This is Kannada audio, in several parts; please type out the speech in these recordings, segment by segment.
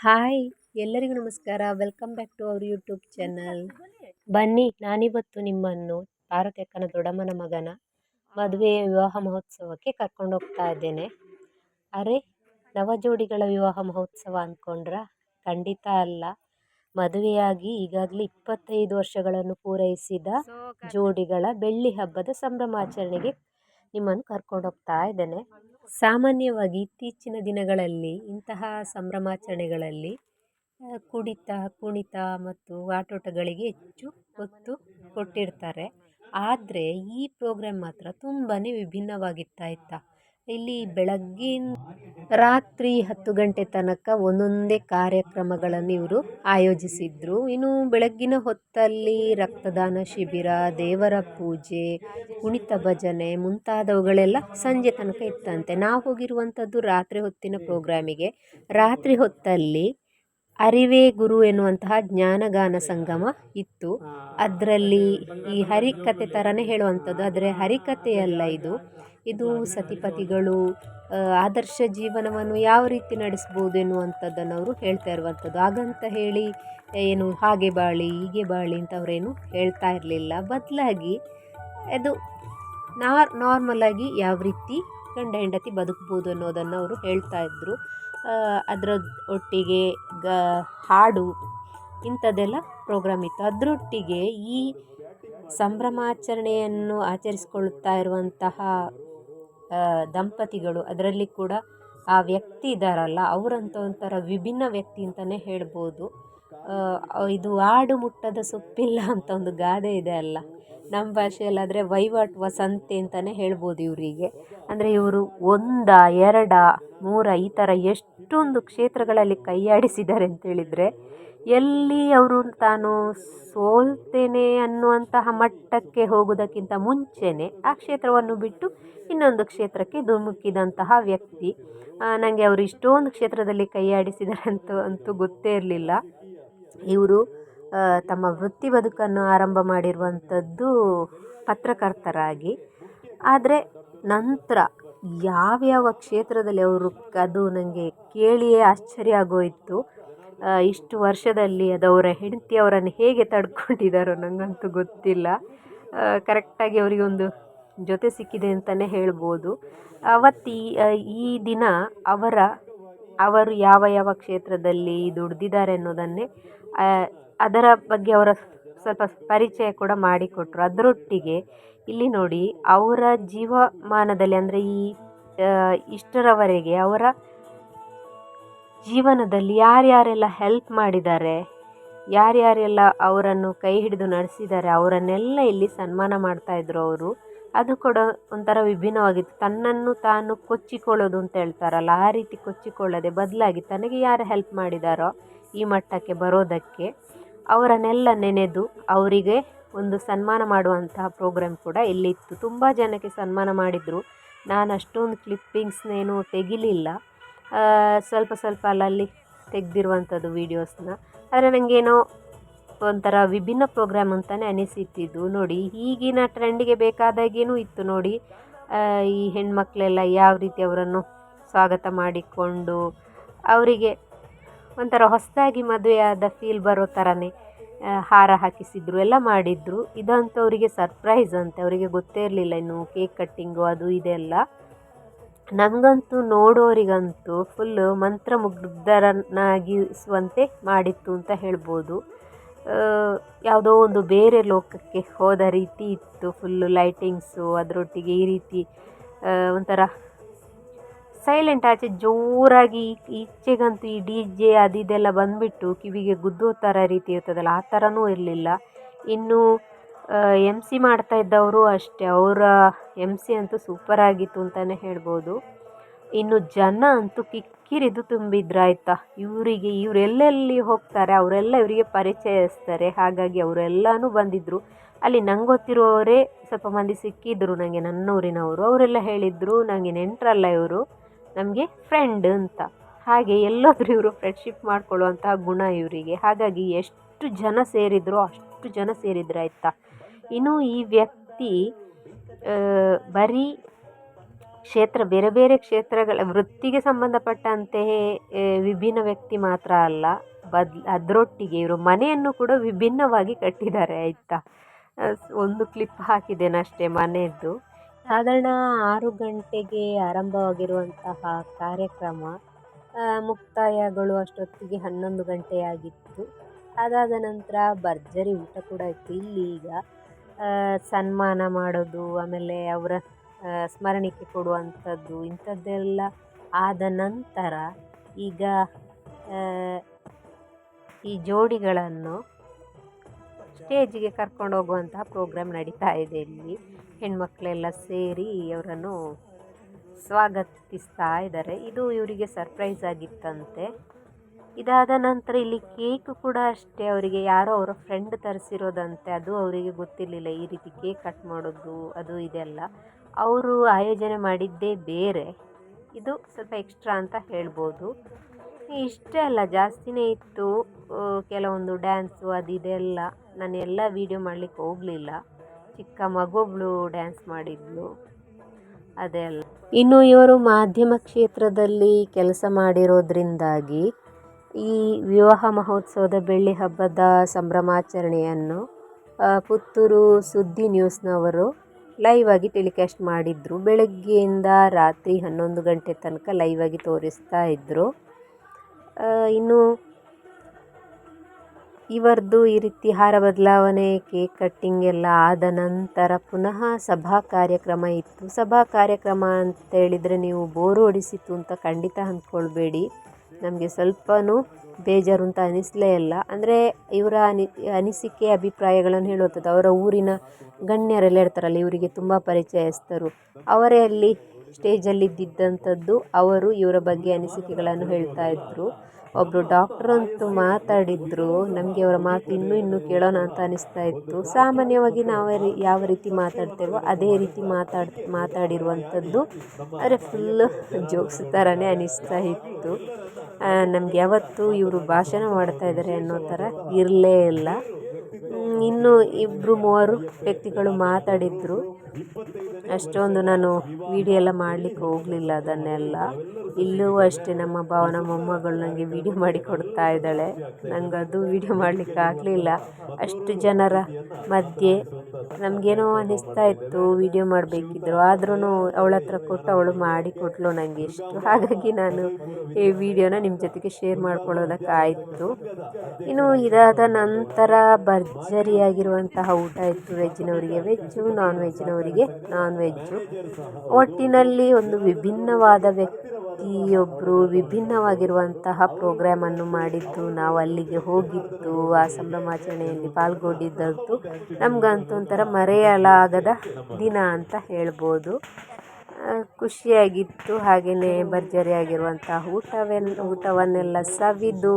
ಹಾಯ್ ಎಲ್ಲರಿಗೂ ನಮಸ್ಕಾರ. Welcome back to our YouTube channel ಬನ್ನಿ ನಾನಿವತ್ತು ನಿಮ್ಮನ್ನು ಭಾರತಕ್ಕನ ದೊಡ್ಡಮ್ಮನ ಮಗನ ಮದುವೆ ವಿವಾಹ ಮಹೋತ್ಸವಕ್ಕೆ ಕರ್ಕೊಂಡು ಹೋಗ್ತಾ ಇದ್ದೇನೆ. ಅರೆ ನವ ಜೋಡಿಗಳ ವಿವಾಹ ಮಹೋತ್ಸವ ಅಂದ್ಕೊಂಡ್ರಾ ಖಂಡಿತ ಅಲ್ಲ. ಮದುವೆಯಾಗಿ ಈಗಾಗಲೇ ಇಪ್ಪತ್ತೈದು ವರ್ಷಗಳನ್ನು ಪೂರೈಸಿದ ಜೋಡಿಗಳ ಬೆಳ್ಳಿ ಹಬ್ಬದ ಸಂಭ್ರಮಾಚರಣೆಗೆ ನಿಮ್ಮನ್ನು ಕರ್ಕೊಂಡು ಹೋಗ್ತಾ ಇದ್ದೇನೆ. ಸಾಮಾನ್ಯವಾಗಿ ಇತ್ತೀಚಿನ ದಿನಗಳಲ್ಲಿ, ಇಂತಹ ಸಂಭ್ರಮಾಚರಣೆಗಳಲ್ಲಿ ಕುಣಿತ ಕುಣಿತ ಮತ್ತು ಆಟೋಟಗಳಿಗೆ ಹೆಚ್ಚು ಒತ್ತು ಕೊಟ್ಟಿರ್ತಾರೆ. ಆದರೆ ಈ ಪ್ರೋಗ್ರಾಮ್ ಮಾತ್ರ ತುಂಬಾ ವಿಭಿನ್ನವಾಗಿತ್ತಾ ಆಯಿತಾ ಇಲ್ಲಿ ಬೆಳಗ್ಗಿನ ರಾತ್ರಿ ಹತ್ತು ಗಂಟೆ ತನಕ ಒಂದೊಂದೇ ಕಾರ್ಯಕ್ರಮಗಳನ್ನು ಇವರು ಆಯೋಜಿಸಿದ್ರು. ಇನ್ನು ಬೆಳಗ್ಗಿನ ಹೊತ್ತಲ್ಲಿ ರಕ್ತದಾನ ಶಿಬಿರ, ದೇವರ ಪೂಜೆ ಕುಣಿತ ಭಜನೆ ಮುಂತಾದವುಗಳೆಲ್ಲ ಸಂಜೆ ತನಕ ಇತ್ತಂತೆ. ನಾವು ಹೋಗಿರುವಂಥದ್ದು ರಾತ್ರಿ ಹೊತ್ತಿನ ಪ್ರೋಗ್ರಾಮಿಗೆ. ರಾತ್ರಿ ಹೊತ್ತಲ್ಲಿ ಅರಿವೇ ಗುರು ಎನ್ನುವಂತಹ ಜ್ಞಾನಗಾನ ಸಂಗಮ ಇತ್ತು. ಅದರಲ್ಲಿ ಈ ಹರಿಕತೆ ಥರನೇ ಹೇಳುವಂಥದ್ದು. ಆದರೆ ಹರಿಕತೆಯಲ್ಲ ಇದು. ಇದು ಸತಿಪತಿಗಳು ಆದರ್ಶ ಜೀವನವನ್ನು ಯಾವ ರೀತಿ ನಡೆಸ್ಬೋದು ಎನ್ನುವಂಥದ್ದನ್ನು ಅವರು ಹೇಳ್ತಾ ಇರುವಂಥದ್ದು. ಹಾಗಂತ ಹೇಳಿ ಏನು ಹಾಗೆ ಬಾಳಿ ಹೀಗೆ ಬಾಳಿ ಅಂತ ಅವರೇನು ಹೇಳ್ತಾ ಇರಲಿಲ್ಲ. ಬದಲಾಗಿ ಅದು ನಾರ್ ನಾರ್ಮಲಾಗಿ ಯಾವ ರೀತಿ ಗಂಡ ಹೆಂಡತಿ ಬದುಕ್ಬೋದು ಅನ್ನೋದನ್ನು ಅವರು ಹೇಳ್ತಾ ಇದ್ದರು ಅದರ ಒಟ್ಟಿಗೆ ಗ ಹಾಡು ಇಂಥದ್ದೆಲ್ಲ ಪ್ರೋಗ್ರಾಮ್ ಇತ್ತು. ಅದರೊಟ್ಟಿಗೆ ಈ ಸಂಭ್ರಮಾಚರಣೆಯನ್ನು ಆಚರಿಸಿಕೊಳ್ಳುತ್ತಾ ಇರುವಂತಹ ದಂಪತಿಗಳು. ಅದರಲ್ಲಿ ಕೂಡ ಆ ವ್ಯಕ್ತಿ ಇದ್ದಾರಲ್ಲ ಅವರಂತ ಒಂಥರ ವಿಭಿನ್ನ ವ್ಯಕ್ತಿ ಅಂತಲೇ ಹೇಳ್ಬೋದು. ಇದು ಆಡು ಮುಟ್ಟದ ಸೊಪ್ಪಿಲ್ಲ ಅಂತ ಒಂದು ಗಾದೆ ಇದೆ ಅಲ್ಲ. ನಮ್ಮ ಭಾಷೆಯಲ್ಲಾದರೆ ವೈವಾಟ್ ವಸಂತೆ ಅಂತಲೇ ಹೇಳ್ಬೋದು ಇವರಿಗೆ. ಅಂದರೆ ಇವರು ಒಂದ, ಎರಡ, ಮೂರ ಈ ಥರ ಎಷ್ಟೊಂದು ಕ್ಷೇತ್ರಗಳಲ್ಲಿ ಕೈಯಾಡಿಸಿದ್ದಾರೆ ಅಂತೇಳಿದರೆ ಎಲ್ಲಿ ಅವರು ತಾನು ಸೋಲ್ತೇನೆ ಅನ್ನುವಂತಹ ಮಟ್ಟಕ್ಕೆ ಹೋಗುವುದಕ್ಕಿಂತ ಮುಂಚೆಯೇ ಆ ಕ್ಷೇತ್ರವನ್ನು ಬಿಟ್ಟು ಇನ್ನೊಂದು ಕ್ಷೇತ್ರಕ್ಕೆ ಧುಮುಕಿದಂತಹ ವ್ಯಕ್ತಿ. ನನಗೆ ಅವರು ಇಷ್ಟೊಂದು ಕ್ಷೇತ್ರದಲ್ಲಿ ಕೈಯಾಡಿಸಿದ್ದಾರೆ ಅಂತ ಗೊತ್ತೇ ಇರಲಿಲ್ಲ. ಇವರು ತಮ್ಮ ವೃತ್ತಿ ಬದುಕನ್ನು ಆರಂಭ ಮಾಡಿರುವಂಥದ್ದು ಪತ್ರಕರ್ತರಾಗಿ. ಆದರೆ ನಂತರ ಯಾವ್ಯಾವ ಕ್ಷೇತ್ರದಲ್ಲಿ ಅವರು, ಅದು ನನಗೆ ಕೇಳಿಯೇ ಆಶ್ಚರ್ಯ ಆಗೋಯಿತು. ಇಷ್ಟು ವರ್ಷದಲ್ಲಿ ಅದು ಅವರ ಹೆಂಡತಿ ಅವರನ್ನು ಹೇಗೆ ತಡ್ಕೊಂಡಿದ್ದಾರೋ ನನಗಂತೂ ಗೊತ್ತಿಲ್ಲ. ಕರೆಕ್ಟಾಗಿ ಅವರಿಗೆ ಒಂದು ಜೊತೆ ಸಿಕ್ಕಿದೆ ಅಂತಲೇ ಹೇಳ್ಬೋದು. ಅವತ್ತು ಈ ದಿನ ಅವರ, ಅವರು ಯಾವ ಯಾವ ಕ್ಷೇತ್ರದಲ್ಲಿ ದುಡ್ದಿದ್ದಾರೆ ಅನ್ನೋದನ್ನೇ ಅದರ ಬಗ್ಗೆ ಅವರ ಸ್ವಲ್ಪ ಪರಿಚಯ ಕೂಡ ಮಾಡಿಕೊಟ್ರು. ಅದರೊಟ್ಟಿಗೆ ಇಲ್ಲಿ ನೋಡಿ, ಅವರ ಜೀವಮಾನದಲ್ಲಿ ಅಂದರೆ ಈ ಇಷ್ಟರವರೆಗೆ ಅವರ ಜೀವನದಲ್ಲಿ ಯಾರ್ಯಾರೆಲ್ಲ ಹೆಲ್ಪ್ ಮಾಡಿದ್ದಾರೆ, ಯಾರ್ಯಾರೆಲ್ಲ ಅವರನ್ನು ಕೈ ಹಿಡಿದು ನಡೆಸಿದ್ದಾರೆ, ಅವರನ್ನೆಲ್ಲ ಇಲ್ಲಿ ಸನ್ಮಾನ ಮಾಡ್ತಾಯಿದ್ರು ಅವರು, ಅದು ಕೂಡ ಒಂಥರ ವಿಭಿನ್ನವಾಗಿತ್ತು. ತನ್ನನ್ನು ತಾನು ಕೊಚ್ಚಿಕೊಳ್ಳೋದು ಅಂತ ಹೇಳ್ತಾರಲ್ಲ, ಆ ರೀತಿ ಕೊಚ್ಚಿಕೊಳ್ಳದೆ ಬದಲಾಗಿ ತನಗೆ ಯಾರು ಹೆಲ್ಪ್ ಮಾಡಿದಾರೋ ಈ ಮಟ್ಟಕ್ಕೆ ಬರೋದಕ್ಕೆ ಅವರನ್ನೆಲ್ಲ ನೆನೆದು ಅವರಿಗೆ ಒಂದು ಸನ್ಮಾನ ಮಾಡುವಂತಹ ಪ್ರೋಗ್ರಾಮ್ ಕೂಡ ಇಲ್ಲಿತ್ತು. ತುಂಬ ಜನಕ್ಕೆ ಸನ್ಮಾನ ಮಾಡಿದರು. ನಾನು ಅಷ್ಟೊಂದು ಕ್ಲಿಪ್ಪಿಂಗ್ಸ್ನೇನು ತೆಗಿಲಿಲ್ಲ. ಸ್ವಲ್ಪ ಸ್ವಲ್ಪ ಅಲ್ಲಲ್ಲಿ ತೆಗೆದಿರುವಂಥದ್ದು ವೀಡಿಯೋಸ್ನ ಆದರೆ ನನಗೇನೋ ಒಂಥರ ವಿಭಿನ್ನ ಪ್ರೋಗ್ರಾಮ್ ಅಂತಲೇ ಅನಿಸಿತ್ತಿದ್ದು ನೋಡಿ, ಈಗಿನ ಟ್ರೆಂಡಿಗೆ ಬೇಕಾದಾಗೇನೂ ಇತ್ತು ನೋಡಿ. ಈ ಹೆಣ್ಮಕ್ಳೆಲ್ಲ ಯಾವ ರೀತಿ ಅವರನ್ನು ಸ್ವಾಗತ ಮಾಡಿಕೊಂಡು ಅವರಿಗೆ ಒಂಥರ ಹೊಸದಾಗಿ ಮದುವೆಯಾದ ಫೀಲ್ ಬರೋ ಥರನೇ ಹಾರ ಹಾಕಿಸಿದ್ರು, ಎಲ್ಲ ಮಾಡಿದ್ರು. ಇದಂತೂ ಅವರಿಗೆ ಸರ್ಪ್ರೈಸ್ ಅಂತೆ. ಅವರಿಗೆ ಗೊತ್ತೇ ಇರಲಿಲ್ಲ ಇನ್ನು ಕೇಕ್ ಕಟ್ಟಿಂಗು ಅದು ಇದೆಲ್ಲ ನನಗಂತೂ ನೋಡೋರಿಗಂತೂ ಫುಲ್ಲು ಮಂತ್ರಮುಗ್ಧರನ್ನಾಗಿಸುವಂತೆ ಮಾಡಿತ್ತು ಅಂತ ಹೇಳ್ಬೋದು. ಯಾವುದೋ ಒಂದು ಬೇರೆ ಲೋಕಕ್ಕೆ ಹೋದ ರೀತಿ ಇತ್ತು ಫುಲ್ಲು ಲೈಟಿಂಗ್ಸು ಅದರೊಟ್ಟಿಗೆ ಈ ರೀತಿ ಒಂಥರ ಸೈಲೆಂಟ್ ಆಚೆ ಜೋರಾಗಿ ಈಚೆಗಂತೂ ಈ ಡಿ ಜೆ ಅದು ಇದೆಲ್ಲ ಬಂದುಬಿಟ್ಟು ಕಿವಿಗೆ ಗುದ್ದೋ ಥರ ರೀತಿ ಇರ್ತದಲ್ಲ, ಆ ಥರನೂ ಇರಲಿಲ್ಲ. ಇನ್ನು ಎಂ ಸಿ ಮಾಡ್ತಾ ಇದ್ದವರು ಅಷ್ಟೇ. ಅವರ ಎಂ ಸಿ ಅಂತೂ ಸೂಪರ್ ಆಗಿತ್ತು ಅಂತಲೇ ಹೇಳ್ಬೋದು. ಇನ್ನು ಜನ ಅಂತೂ ಕಿಕ್ಕಿರಿದು ತುಂಬಿದ್ರು ಆಯಿತಾ ಇವರಿಗೆ, ಇವರೆಲ್ಲೆಲ್ಲಿ ಹೋಗ್ತಾರೆ? ಅವರೆಲ್ಲ ಇವರಿಗೆ ಪರಿಚಯಿಸ್ತಾರೆ ಹಾಗಾಗಿ ಅವರೆಲ್ಲನೂ ಬಂದಿದ್ದರು ಅಲ್ಲಿ ನಂಗೆ ಗೊತ್ತಿರುವವರೇ ಸ್ವಲ್ಪ ಮಂದಿ ಸಿಕ್ಕಿದ್ರು ನನಗೆ ನನ್ನೂರಿನವರು. ಅವರೆಲ್ಲ ಹೇಳಿದರು ನನಗೆ ನೆಂಟರಲ್ಲ ಇವರು. ನಮಗೆ ಫ್ರೆಂಡ್ ಅಂತ. ಹಾಗೆ ಎಲ್ಲೋದ್ರೂ ಇವರು ಫ್ರೆಂಡ್ಶಿಪ್ ಮಾಡಿಕೊಳ್ಳುವಂತಹ ಗುಣ ಇವರಿಗೆ. ಹಾಗಾಗಿ ಎಷ್ಟು ಜನ ಸೇರಿದ್ರು, ಅಷ್ಟು ಜನ ಸೇರಿದ್ರು ಆಯಿತಾ ಇನ್ನು ಈ ವ್ಯಕ್ತಿ ಬರೀ ಕ್ಷೇತ್ರ, ಬೇರೆ ಬೇರೆ ಕ್ಷೇತ್ರಗಳ ವೃತ್ತಿಗೆ ಸಂಬಂಧಪಟ್ಟಂತೆಯೇ ವಿಭಿನ್ನ ವ್ಯಕ್ತಿ ಮಾತ್ರ ಅಲ್ಲ, ಬದ್, ಅದರೊಟ್ಟಿಗೆ ಇವರು ಮನೆಯನ್ನು ಕೂಡ ವಿಭಿನ್ನವಾಗಿ ಕಟ್ಟಿದ್ದಾರೆ, ಆಯಿತಾ? ಒಂದು ಕ್ಲಿಪ್ ಹಾಕಿದ್ದೇನೆ ಅಷ್ಟೇ ಮನೆಯದ್ದು. ಸಾಧಾರಣ ಆರು ಗಂಟೆಗೆ ಆರಂಭವಾಗಿರುವಂತಹ ಕಾರ್ಯಕ್ರಮ ಮುಕ್ತಾಯಗಳು ಅಷ್ಟೊತ್ತಿಗೆ ಹನ್ನೊಂದು ಗಂಟೆಯಾಗಿತ್ತು. ಅದಾದ ನಂತರ ಭರ್ಜರಿ ಊಟ ಕೂಡ ಇತ್ತು. ಇಲ್ಲಿ ಈಗ ಸನ್ಮಾನ ಮಾಡೋದು, ಆಮೇಲೆ ಅವರ ಸ್ಮರಣಿಕೆ ಕೊಡುವಂಥದ್ದು, ಇಂಥದ್ದೆಲ್ಲ ಆದ ನಂತರ ಈಗ ಈ ಜೋಡಿಗಳನ್ನು ಸ್ಟೇಜಿಗೆ ಕರ್ಕೊಂಡು ಹೋಗುವಂತಹ ಪ್ರೋಗ್ರಾಮ್ ನಡೀತಾ ಇದೆ ಇಲ್ಲಿ. ಹೆಣ್ಮಕ್ಳೆಲ್ಲ ಸೇರಿ ಅವರನ್ನು ಸ್ವಾಗತಿಸ್ತಾ ಇದ್ದಾರೆ. ಇದು ಇವರಿಗೆ ಸರ್ಪ್ರೈಸ್ ಆಗಿತ್ತಂತೆ. ಇದಾದ ನಂತರ ಇಲ್ಲಿ ಕೇಕ್ ಕೂಡ ಅಷ್ಟೇ. ಅವರಿಗೆ ಯಾರೋ ಅವರ ಫ್ರೆಂಡ್ ತರಿಸಿರೋದಂತೆ. ಅದು ಅವರಿಗೆ ಗೊತ್ತಿರಲಿಲ್ಲ. ಈ ರೀತಿ ಕೇಕ್ ಕಟ್ ಮಾಡೋದು, ಅದು ಇದೆಲ್ಲ. ಅವರು ಆಯೋಜನೆ ಮಾಡಿದ್ದೇ ಬೇರೆ. ಇದು ಸ್ವಲ್ಪ ಎಕ್ಸ್ಟ್ರಾ ಅಂತ ಹೇಳ್ಬೋದು. ಇಷ್ಟೇ ಅಲ್ಲ, ಜಾಸ್ತಿನೇ ಇತ್ತು. ಕೆಲವೊಂದು ಡ್ಯಾನ್ಸು ಅದು ಇದೆಲ್ಲ. ನಾನು ಎಲ್ಲ ವೀಡಿಯೋ ಮಾಡಲಿಕ್ಕೆ ಹೋಗಲಿಲ್ಲ. ಚಿಕ್ಕ ಮಗೊಬ್ಳು ಡ್ಯಾನ್ಸ್ ಮಾಡಿದ್ಲು. ಅದೇ ಅಲ್ಲ ಇನ್ನು ಇವರು ಮಾಧ್ಯಮ ಕ್ಷೇತ್ರದಲ್ಲಿ ಕೆಲಸ ಮಾಡಿರೋದ್ರಿಂದಾಗಿ ಈ ವಿವಾಹ ಮಹೋತ್ಸವದ ಬೆಳ್ಳಿ ಹಬ್ಬದ ಸಂಭ್ರಮಾಚರಣೆಯನ್ನು ಪುತ್ತೂರು ಸುದ್ದಿ ನ್ಯೂಸ್ನವರು ಲೈವ್ ಆಗಿ ಟೆಲಿಕಾಸ್ಟ್ ಮಾಡಿದ್ರು. ಬೆಳಗ್ಗೆಯಿಂದ ರಾತ್ರಿ ಹನ್ನೊಂದು ಗಂಟೆ ತನಕ ಲೈವ್ ಆಗಿ ತೋರಿಸ್ತಾ ಇದ್ದರು ಇನ್ನು ಇವರದ್ದು ಈ ರೀತಿ ಹಾರ ಬದಲಾವಣೆ, ಕೇಕ್ ಕಟ್ಟಿಂಗ್ ಎಲ್ಲ ಆದ ನಂತರ ಪುನಃ ಸಭಾ ಕಾರ್ಯಕ್ರಮ ಇತ್ತು. ಸಭಾ ಕಾರ್ಯಕ್ರಮ ಅಂತ ಹೇಳಿದರೆ ನೀವು ಬೋರು ಹೊಡಿಸಿತ್ತು ಅಂತ ಖಂಡಿತ ಅಂದ್ಕೊಳ್ಬೇಡಿ. ನಮಗೆ ಸ್ವಲ್ಪನೂ ಬೇಜಾರು ಅಂತ ಅನಿಸಲೇ ಇಲ್ಲ. ಅಂದರೆ ಇವರ ಅನಿ, ಅನಿಸಿಕೆ, ಅಭಿಪ್ರಾಯಗಳನ್ನು ಹೇಳುವಂಥದ್ದು, ಅವರ ಊರಿನ ಗಣ್ಯರೆಲ್ಲ ಇರ್ತಾರಲ್ಲ ಇವರಿಗೆ ತುಂಬ ಪರಿಚಯಸ್ಥರು. ಅವರೇ ಅಲ್ಲಿ ಸ್ಟೇಜಲ್ಲಿದ್ದಂಥದ್ದು ಅವರು ಇವರ ಬಗ್ಗೆ ಅನಿಸಿಕೆಗಳನ್ನು ಹೇಳ್ತಾ ಇದ್ದರು ಒಬ್ಬರು ಡಾಕ್ಟರ್ ಅಂತೂ ಮಾತಾಡಿದ್ರು. ನಮಗೆ ಅವರ ಮಾತು ಇನ್ನೂ ಇನ್ನೂ ಕೇಳೋಣ ಅಂತ ಅನಿಸ್ತಾ ಇತ್ತು. ಸಾಮಾನ್ಯವಾಗಿ ನಾವು ಯಾವ ರೀತಿ ಮಾತಾಡ್ತೇವೋ ಅದೇ ರೀತಿ ಮಾತಾಡ್, ಮಾತಾಡಿರುವಂಥದ್ದು. ಆದರೆ ಫುಲ್ ಜೋಕ್ಸ್ ಥರನೇ ಅನಿಸ್ತಾ ಇತ್ತು. ನಮ್ಗೆ ಯಾವತ್ತು ಇವರು ಭಾಷಣ ಮಾಡ್ತಾ ಇದ್ದಾರೆ ಅನ್ನೋ ಥರ ಇರಲೇ ಇಲ್ಲ. ಇನ್ನು ಇಬ್ಬರು ಮೂವರು ವ್ಯಕ್ತಿಗಳು ಮಾತಾಡಿದ್ರು. ಅಷ್ಟೊಂದು ನಾನು ವೀಡಿಯೋ ಎಲ್ಲ ಮಾಡಲಿಕ್ಕೆ ಹೋಗಲಿಲ್ಲ ಅದನ್ನೆಲ್ಲ. ಇಲ್ಲೂ ಅಷ್ಟೇ ನಮ್ಮ ಭಾವನ ಮೊಮ್ಮಗಳು ನನಗೆ ವೀಡಿಯೋ ಮಾಡಿ ಕೊಡ್ತಾ ಇದ್ದಾಳೆ. ನನಗದು ಅದು ವೀಡಿಯೋ ಮಾಡಲಿಕ್ಕೆ ಆಗಲಿಲ್ಲ. ಅಷ್ಟು ಜನರ ಮಧ್ಯೆ ನಮಗೇನೋ ಅನ್ನಿಸ್ತಾ ಇತ್ತು ವೀಡಿಯೋ ಮಾಡಬೇಕಿದ್ರು. ಆದ್ರೂ ಅವಳ ಹತ್ರ ಕೊಟ್ಟು ಅವಳು ಮಾಡಿ ಕೊಟ್ಟಳು ನನಗೆ ಇಷ್ಟು ಹಾಗಾಗಿ ನಾನು ಈ ವಿಡಿಯೋನ ನಿಮ್ಮ ಜೊತೆಗೆ ಶೇರ್ ಮಾಡ್ಕೊಳ್ಳೋದಕ್ಕಾಯಿತು. ಇನ್ನು ಇದಾದ ನಂತರ ಭರ್ಜರಿಯಾಗಿರುವಂತಹ ಊಟ ಇತ್ತು ವೆಜ್ನವರಿಗೆ ವೆಜ್ಜು ನಾನ್ ವೆಜ್ನವರಿಗೆ ನಾನ್ ವೆಜ್ಜು ಒಟ್ಟಿನಲ್ಲಿ ಒಂದು ವಿಭಿನ್ನವಾದ ವ್ಯಕ್ತಿಯೊಬ್ಬರು ವಿಭಿನ್ನವಾಗಿರುವಂತಹ ಪ್ರೋಗ್ರಾಮನ್ನು ಮಾಡಿದ್ದು ನಾವು ಅಲ್ಲಿಗೆ ಹೋಗಿದ್ದು ಆ ಸಂಭ್ರಮಾಚರಣೆಯಲ್ಲಿ ಪಾಲ್ಗೊಂಡಿದ್ದದ್ದು ನಮಗಂತೂ ಒಂಥರ ಮರೆಯಲಾಗದ ದಿನ ಅಂತ ಹೇಳ್ಬೋದು. ಖುಷಿಯಾಗಿತ್ತು. ಹಾಗೆಯೇ ಭರ್ಜರಿಯಾಗಿರುವಂಥ ಊಟವೆಲ್ಲ ಊಟವನ್ನೆಲ್ಲ ಸವಿದು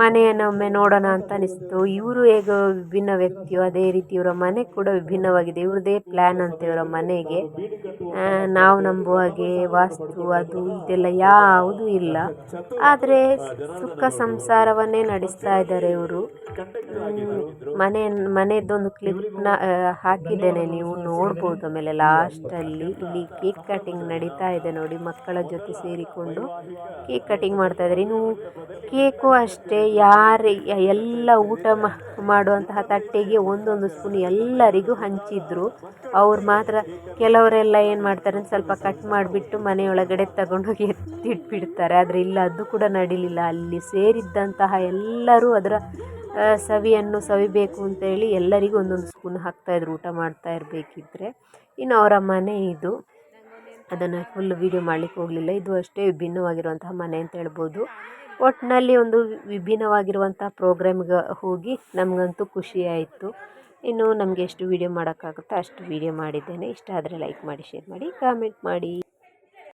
ಮನೆಯನ್ನೊಮ್ಮೆ ನೋಡೋಣ ಅಂತ ಅನಿಸ್ತು. ಇವರು ಹೇಗೋ ವಿಭಿನ್ನ ವ್ಯಕ್ತಿಯೋ, ಅದೇ ರೀತಿ ಇವರ ಮನೆ ಕೂಡ ವಿಭಿನ್ನವಾಗಿದೆ. ಇವ್ರದ್ದೇ ಪ್ಲ್ಯಾನ್ ಅಂತ ಇವರ ಮನೆಗೆ. ನಾವು ನಂಬುವ ಹಾಗೆ, ವಾಸ್ತು, ಅದು, ಇದೆಲ್ಲ ಯಾವುದೂ ಇಲ್ಲ. ಆದರೆ ಸುಖ ಸಂಸಾರವನ್ನೇ ನಡೆಸ್ತಾ ಇದ್ದಾರೆ ಇವರು. ಮನೆ ಮನೆಯದ್ದೊಂದು ಕ್ಲಿಪ್ನ ಹಾಕಿದ್ದೇನೆ. ನೀವು ನೋಡ್ಬೋದು ಆಮೇಲೆ ಲಾಸ್ಟಲ್ಲಿ ಇಲ್ಲಿ ಕೇಕ್ ಕಟಿಂಗ್ ನಡೀತಾ ಇದೆ ನೋಡಿ ಮಕ್ಕಳ ಜೊತೆ ಸೇರಿಕೊಂಡು. ಕೇಕ್ ಕಟಿಂಗ್ ಮಾಡ್ತಾ ಇದ್ದಾರೆ. ಇನ್ನು ಕೇಕು ಅಷ್ಟೇ, ಯಾರು, ಎಲ್ಲ ಊಟ ಮಾಡುವಂತಹ ತಟ್ಟೆಗೆ ಒಂದೊಂದು ಸ್ಪೂನ್ ಎಲ್ಲರಿಗೂ ಹಂಚಿದ್ರು. ಅವ್ರು ಮಾತ್ರ ಕೆಲವರೆಲ್ಲ ಏನು ಮಾಡ್ತಾರೆ ಸ್ವಲ್ಪ ಕಟ್ ಮಾಡಿಬಿಟ್ಟು ಮನೆಯೊಳಗಡೆ ತಗೊಂಡೋಗಿ ಎತ್ತಿಟ್ಬಿಡ್ತಾರೆ. ಆದರೆ ಇಲ್ಲ, ಅದು ಕೂಡ ನಡೀಲಿಲ್ಲ. ಅಲ್ಲಿ ಸೇರಿದ್ದಂತಹ ಎಲ್ಲರೂ ಅದರ ಸವಿಯನ್ನು ಸವಿಬೇಕು ಅಂತೇಳಿ ಎಲ್ಲರಿಗೂ ಒಂದೊಂದು ಸ್ಪೂನ್ ಹಾಕ್ತಾಯಿದ್ರು ಊಟ ಮಾಡ್ತಾ ಇರಬೇಕಿದ್ರೆ. ಇನ್ನು ಅವರ ಮನೆ ಇದು. ಅದನ್ನು ಫುಲ್ ವೀಡಿಯೋ ಮಾಡಲಿಕ್ಕೆ ಹೋಗಲಿಲ್ಲ. ಇದು ಅಷ್ಟೇ ವಿಭಿನ್ನವಾಗಿರುವಂತಹ ಮನೆ ಅಂತ ಹೇಳ್ಬೋದು. ಒಟ್ಟಿನಲ್ಲಿ ಒಂದು ವಿಭಿನ್ನವಾಗಿರುವಂಥ ಪ್ರೋಗ್ರಾಮ್ಗೆ ಹೋಗಿ ನಮಗಂತೂ ಖುಷಿ ಆಯಿತು. ಇನ್ನು ನಮಗೆ ಎಷ್ಟು ವೀಡಿಯೋ ಮಾಡೋಕ್ಕಾಗುತ್ತೋ ಅಷ್ಟು ವೀಡಿಯೋ ಮಾಡಿದ್ದೇನೆ. ಇಷ್ಟ ಆದರೆ ಲೈಕ್ ಮಾಡಿ ಶೇರ್ ಮಾಡಿ ಕಾಮೆಂಟ್ ಮಾಡಿ.